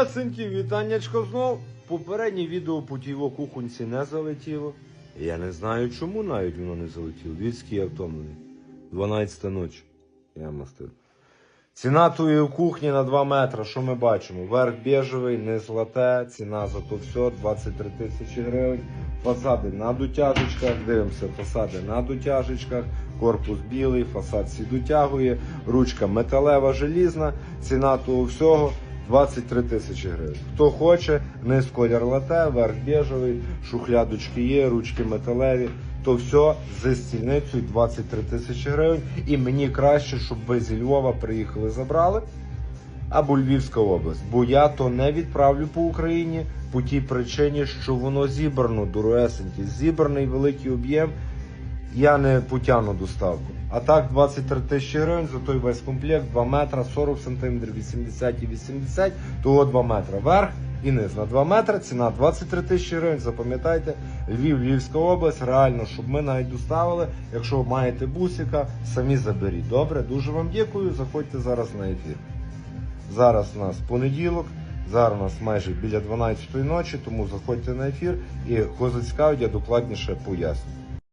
Здоровесенькі, вітаннячко знов. Попереднє відео по тій кухонці не залетіло. Я не знаю, чому навіть воно не залетіло. Дивіться, я втомлений. 12 ночі. Я мастив. Ціна тої кухні на 2 метри. Що ми бачимо? Верх біжевий, низ лате, ціна за то все 23 тисячі гривень. Фасади на дотяжечках, дивимося, фасади на дотяжечках, корпус білий, фасад всі дотягує, ручка металева, желізна, ціна того всього 23 тисячі гривень. Хто хоче, низ колір лате, верх біжевий, шухлядочки є, ручки металеві. То все з стільницею 23 тисячі гривень. І мені краще, щоб ви зі Львова приїхали, забрали або Львівська область. Бо я то не відправлю по Україні по тій причині, що воно зібрано дорогесеньке, зібраний великий об'єм. Я не потягну доставку. А так 23 тисячі гривень за той весь комплект, 2 метра, 40 сантиметрів, 80 і 80, того 2 метра. Верх і низ на 2 метри, ціна 23 тисячі гривень. Запам'ятайте, Львів, Львівська область, реально, щоб ми навіть доставили. Якщо маєте бусика, самі заберіть. Добре, дуже вам дякую. Заходьте зараз на ефір. Зараз у нас понеділок, зараз у нас майже біля 12 ночі, тому заходьте на ефір і кого зацікавить, я докладніше поясню.